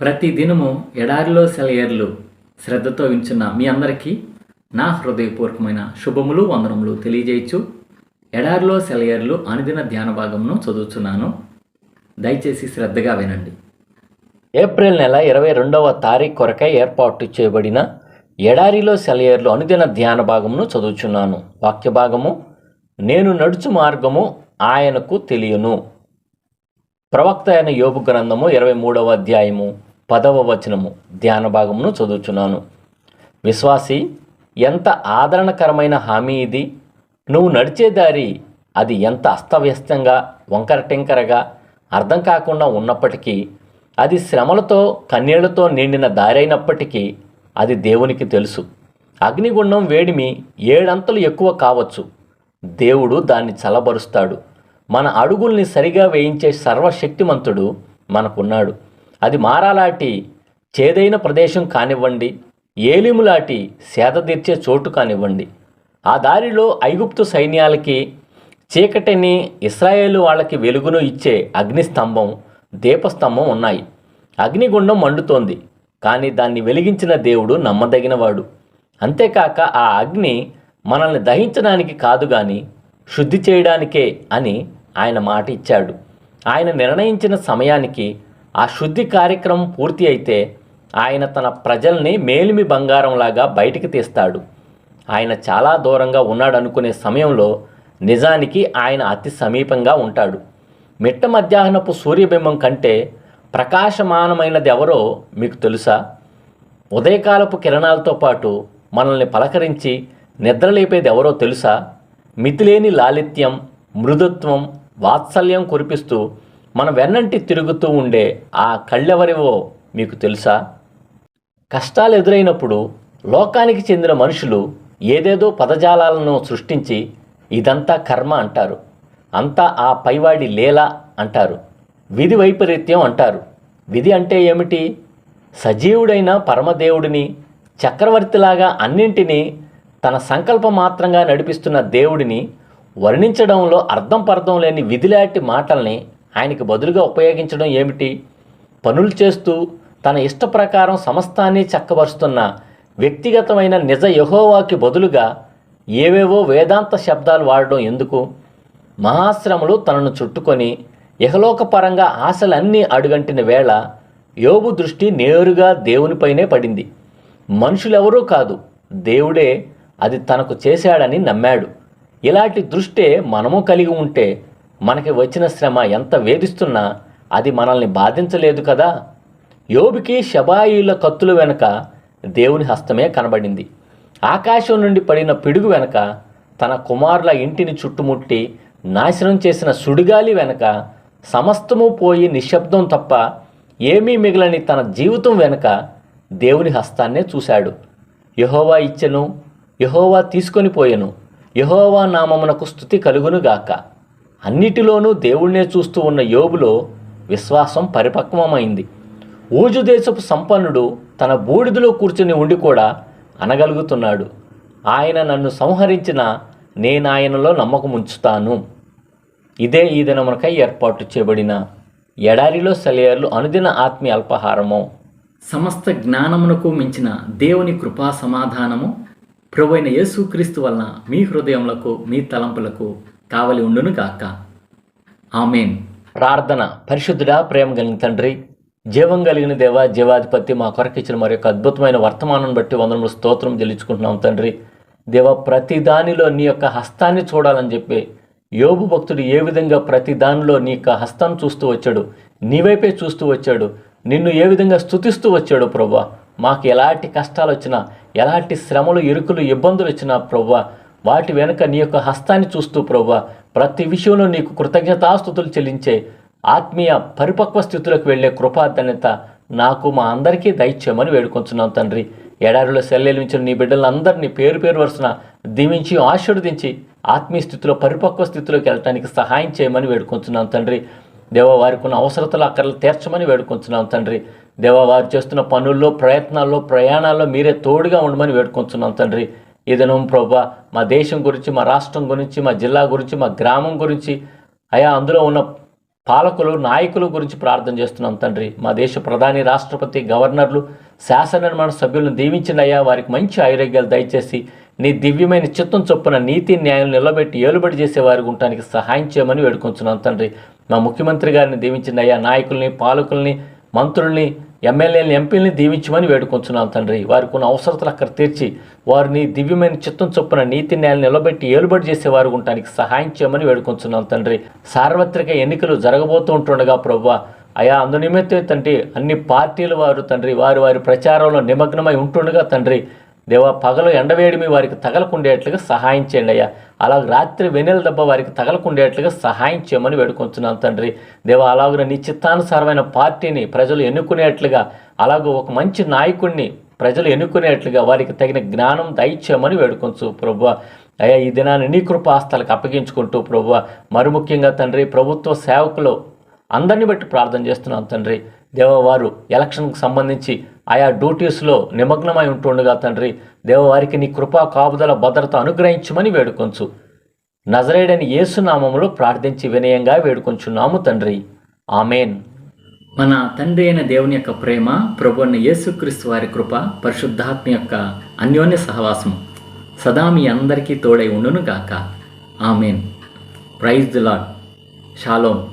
ప్రతి దినము ఎడారిలో సెలయర్లు శ్రద్ధతో వించున్న మీ అందరికీ నా హృదయపూర్వకమైన శుభములు వందనములు తెలియజేయచ్చు. ఎడారిలో సెలయర్లు అనుదిన ధ్యాన భాగమును చదువుతున్నాను దయచేసి శ్రద్ధగా వినండి. ఏప్రిల్ నెల ఇరవై రెండవ తారీఖు కొరకై ఏర్పాటు చేయబడిన ఎడారిలో సెలయర్లు అనుదిన ధ్యాన భాగమును చదువుచున్నాను. వాక్య భాగము నేను నడుచు మార్గము ఆయనకు తెలియను. ప్రవక్త అయిన యోగు గ్రంథము ఇరవై మూడవ అధ్యాయము. పదవ వచనము ధ్యాన భాగమును చదువుచున్నాను. విశ్వాసి ఎంత ఆదరణకరమైన హామీ ఇది? నువ్వు నడిచే దారి అది ఎంత అస్తవ్యస్తంగా వంకరటింకరగా అర్థం కాకుండా ఉన్నప్పటికీ అది శ్రమలతో కన్నీళ్ళతో నిండిన దారి అయినప్పటికీ అది దేవునికి తెలుసు. అగ్నిగుండం వేడిమి ఏడంతలు ఎక్కువ కావచ్చు. దేవుడు దాన్ని చలబరుస్తాడు మన అడుగుల్ని సరిగా వేయించే సర్వశక్తిమంతుడు మనకున్నాడు. అది మారాలాటి చేదైన ప్రదేశం కానివ్వండి ఏలిములాటి సేద తీర్చే చోటు కానివ్వండి. ఆ దారిలో ఐగుప్తు సైన్యాలకి చీకటిని ఇస్రాయేలు వాళ్ళకి వెలుగును ఇచ్చే అగ్నిస్తంభం దీపస్తంభం ఉన్నాయి. అగ్నిగుండం మండుతోంది కానీ దాన్ని వెలిగించిన దేవుడు నమ్మదగినవాడు. అంతేకాక ఆ అగ్ని మనల్ని దహించడానికి కాదు కానీ శుద్ధి చేయడానికే అని ఆయన మాట ఇచ్చాడు ఆయన నిర్ణయించిన సమయానికి ఆ శుద్ధి కార్యక్రమం పూర్తి అయితే ఆయన తన ప్రజల్ని మేలిమి బంగారంలాగా బయటికి తీస్తాడు. ఆయన చాలా దూరంగా ఉన్నాడనుకునే సమయంలో నిజానికి ఆయన అతి సమీపంగా ఉంటాడు. మిట్ట మధ్యాహ్నపు సూర్యబింబం కంటే ప్రకాశమానమైనది ఎవరో మీకు తెలుసా? ఉదయకాలపు కిరణాలతో పాటు మనల్ని పలకరించి నిద్రలేపేది ఎవరో తెలుసా? మితిలేని లాలిత్యం మృదుత్వం వాత్సల్యం కురిపిస్తూ మన వెన్నంటి తిరుగుతూ ఉండే ఆ కళ్ళెవరివో మీకు తెలుసా? కష్టాలు ఎదురైనప్పుడు లోకానికి చెందిన మనుషులు ఏదేదో పదజాలాలను సృష్టించి ఇదంతా కర్మ అంటారు. అంతా ఆ పైవాడి లీల అంటారు. విధి వైపరీత్యం అంటారు. విధి అంటే ఏమిటి? సజీవుడైన పరమదేవుడిని చక్రవర్తిలాగా అన్నింటినీ తన సంకల్ప మాత్రంగా నడిపిస్తున్న దేవుడిని వర్ణించడంలో అర్థం పర్థం లేని విధిలాంటి మాటల్ని ఆయనకి బదులుగా ఉపయోగించడం ఏమిటి? పనులు చేస్తూ తన ఇష్ట ప్రకారం సమస్తాన్ని చక్కబరుస్తున్న వ్యక్తిగతమైన నిజ యహోవాకి బదులుగా ఏవేవో వేదాంత శబ్దాలు వాడడం ఎందుకు? మహాశ్రమలు తనను చుట్టుకొని ఇహలోకపరంగా ఆశలన్నీ అడుగంటిన వేళ యోబు దృష్టి నేరుగా దేవునిపైనే పడింది. మనుషులెవరూ కాదు. దేవుడే అది తనకు చేశాడని నమ్మాడు. ఇలాంటి దృష్టే మనము కలిగి ఉంటే మనకి వచ్చిన శ్రమ ఎంత వేధిస్తున్నా అది మనల్ని బాధించలేదు కదా? యోబుకి శబాయిల కత్తుల వెనుక దేవుని హస్తమే కనబడింది. ఆకాశం నుండి పడిన పిడుగు వెనుక తన కుమారుల ఇంటిని చుట్టుముట్టి నాశనం చేసిన సుడిగాలి వెనక సమస్తము పోయి నిశ్శబ్దం తప్ప ఏమీ మిగిలని తన జీవితం వెనుక దేవుని హస్తాన్నే చూశాడు. యహోవా ఇచ్చెను యహోవా తీసుకొని పోయెను యహోవా నామమునకు స్థుతి కలుగునుగాక. అన్నిటిలోనూ దేవుణ్ణే చూస్తూ ఉన్న యోబులో విశ్వాసం పరిపక్వమైంది. ఊజు దేశపు సంపన్నుడు తన బూడిదలో కూర్చుని ఉండి కూడా అనగలుగుతున్నాడు. ఆయన నన్ను సంహరించిన నేను ఆయనలో నమ్మకం ఉంచుతాను ఇదే ఈ దినమునకై ఏర్పాటు చేయబడిన ఎడారిలో సెలయర్లు అనుదిన ఆత్మీయ అల్పాహారము. సమస్త జ్ఞానమునకు మించిన దేవుని కృపా సమాధానము. ప్రభువైన యేసుక్రీస్తు వలన మీ హృదయములకు మీ తలంపులకు కావలి ఉండును గాక. ఆమెన్. ప్రార్థన. పరిశుద్ధుడా ప్రేమ కలిగిన తండ్రి జీవం కలిగిన దేవ జీవాధిపతి మా కొరకు ఇచ్చిన మరి యొక్క అద్భుతమైన వర్తమానం బట్టి వందనములు స్తోత్రం చెల్లించుకుంటున్నాం తండ్రి. దేవ ప్రతి దానిలో నీ యొక్క హస్తాన్ని చూడాలని చెప్పి యోగు భక్తుడు ఏ విధంగా ప్రతి దానిలో నీ యొక్క హస్తాన్ని చూస్తూ వచ్చాడు నీ వైపే చూస్తూ వచ్చాడు నిన్ను ఏ విధంగా స్థుతిస్తూ వచ్చాడు ప్రభా? మాకు ఎలాంటి కష్టాలు వచ్చినా ఎలాంటి శ్రమలు ఇరుకులు ఇబ్బందులు వచ్చినా ప్రభా వాటి వెనుక నీ యొక్క హస్తాన్ని చూస్తూ ప్రభు ప్రతి విషయంలో నీకు కృతజ్ఞతాస్థుతులు చెల్లించే ఆత్మీయ పరిపక్వ స్థితులకు వెళ్ళే కృపాధన్యత నాకు మా అందరికీ దయచేయమని వేడుకొంచున్నాం తండ్రి. ఎడారిలో సెల్లెలించిన నీ బిడ్డలందరినీ పేరు పేరు వరుసన దీవించి ఆశీర్వదించి ఆత్మీయ స్థితిలో పరిపక్వ స్థితిలోకి వెళ్ళటానికి సహాయం చేయమని వేడుకొంచున్నాం తండ్రి. దేవ వారికి ఉన్న అవసరతలు అక్కర్లు తీర్చమని వేడుకొంచున్నాం తండ్రి. దేవ వారు చేస్తున్న పనుల్లో ప్రయత్నాల్లో ప్రయాణాల్లో మీరే తోడుగా ఉండమని వేడుకొంచున్నాం తండ్రి. ఈ దినం ప్రభా మా దేశం గురించి మా రాష్ట్రం గురించి మా జిల్లా గురించి మా గ్రామం గురించి అయా అందులో ఉన్న పాలకులు నాయకుల గురించి ప్రార్థన చేస్తున్నాం తండ్రి. మా దేశ ప్రధాని రాష్ట్రపతి గవర్నర్లు శాసన నిర్మాణ సభ్యులను దీవించినయ్యా వారికి మంచి ఆరోగ్యాలు దయచేసి నీ దివ్యమైన చిత్తం చొప్పున నీతి న్యాయం నిలబెట్టి ఏలుబడి చేసే వారి ఉండటానికి సహాయం చేయమని వేడుకొంచున్నాం తండ్రి. మా ముఖ్యమంత్రి గారిని దీవించినయ్యా నాయకుల్ని పాలకుల్ని మంత్రుల్ని ఎమ్మెల్యేలను ఎంపీలని దీవించమని వేడుకొంచున్నాను తండ్రి. వారికి ఉన్న అవసరతలు అక్కడ తీర్చి వారిని దివ్యమైన చిత్తం చొప్పున నీతి న్యాయాలు నిలబెట్టి ఏలుబడి చేసే వారు ఉండటానికి సహాయం చేయమని వేడుకొంచున్నాను తండ్రి. సార్వత్రిక ఎన్నికలు జరగబోతూ ఉంటుండగా ప్రభు అయా అందు నిమిత్తే తండ్రి అన్ని పార్టీల వారు తండ్రి వారి వారి ప్రచారంలో నిమగ్నమై ఉంటుండగా తండ్రి దేవా పగలు ఎండవేడిమి వారికి తగలకుండేట్లుగా సహాయం చేయండి అయ్యా. అలాగ రాత్రి వెన్నెల దెబ్బ వారికి తగలకుండేట్లుగా సహాయం చేయమని వేడుకొంచున్నాను తండ్రి. దేవా అలాగ నీ చిత్తానుసారమైన పార్టీని ప్రజలు ఎన్నుకునేట్లుగా అలాగే ఒక మంచి నాయకుడిని ప్రజలు ఎన్నుకునేట్లుగా వారికి తగిన జ్ఞానం దయచేయమని వేడుకొంచు ప్రభు అయ్యా ఈ దినాన్ని నీ కృపాస్థలకు అప్పగించుకుంటూ ప్రభు మరి ముఖ్యంగా తండ్రి ప్రభుత్వ సేవకులు అందరిని బట్టి ప్రార్థన చేస్తున్నాను తండ్రి. దేవ వారు ఎలక్షన్కు సంబంధించి ఆయా డ్యూటీస్లో నిమగ్నమై ఉంటుండగా తండ్రి దేవవారికి నీ కృపా కాపుదల భద్రత అనుగ్రహించమని వేడుకొంచు. నజరేడని యేసునామములో ప్రార్థించి వినయంగా వేడుకొంచున్నాము తండ్రి. ఆమెన్. మన తండ్రి అయిన దేవుని యొక్క ప్రేమ ప్రభు అయిన యేసుక్రీస్తు వారి కృప పరిశుద్ధాత్మ యొక్క అన్యోన్య సహవాసం సదా మీ అందరికీ తోడై ఉండును గాక amen. Praise the Lord shalom